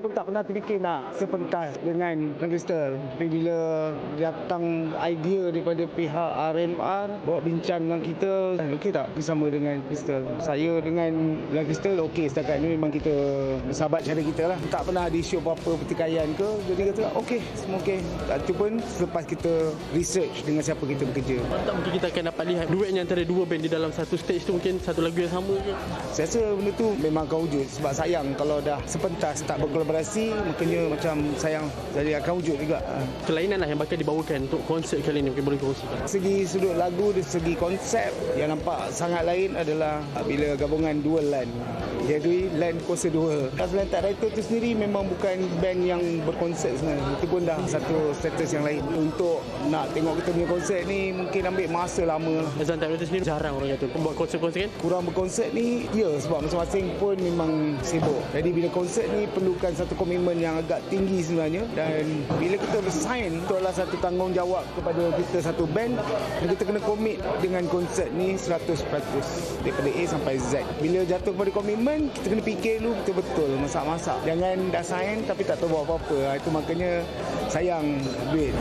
Pun tak pernah terfikir nak sepentas dengan Crystal. Tapi bila datang idea daripada pihak RMR bawa bincang dengan kita, okey tak bersama dengan Crystal? Saya dengan dengan Crystal okey setakat ni memang kita sahabat cara kita lah. Tak pernah ada isu apa-apa pertikaian ke. Jadi kata okey, semua okey. Itu pun selepas kita research dengan siapa kita bekerja. Tak mungkin kita akan dapat lihat duetnya antara dua band di dalam satu stage tu mungkin satu lagu yang sama ke? Saya rasa benda tu memang akan wujud sebab sayang kalau dah sepentas tak berkolaborasi maknanya macam sayang jadi akan wujud juga. Kelainan lah yang bakal dibawakan untuk konsert kali ni mungkin boleh kongsikan. Segi sudut lagu dari segi konsep yang nampak sangat lain adalah bila gabungan dua LAN. Jadi LAN kuasa dua. Casablanca Tak Writer tu sendiri memang bukan band yang berkonsep sebenarnya. Itu pun dah satu status yang lain. Untuk nak tengok kita punya konsep ni mungkin ambil masa lama lah. Azan Tak Writer sendiri jarang orang kata buat konsert-konsert kan? kurang berkonsert ni ya sebab masing-masing pun memang sibuk jadi bila konsert ni perlukan satu komitmen yang agak tinggi sebenarnya. Dan bila kita bersign itu adalah satu tanggungjawab kepada kita satu band. Dan kita kena komit dengan konsert ni 100% daripada A sampai Z. Bila jatuh kepada komitmen kita kena fikir dulu betul-betul masak-masak. Jangan dah sign tapi tak tahu buat apa-apa. Ha, itu makanya sayang duit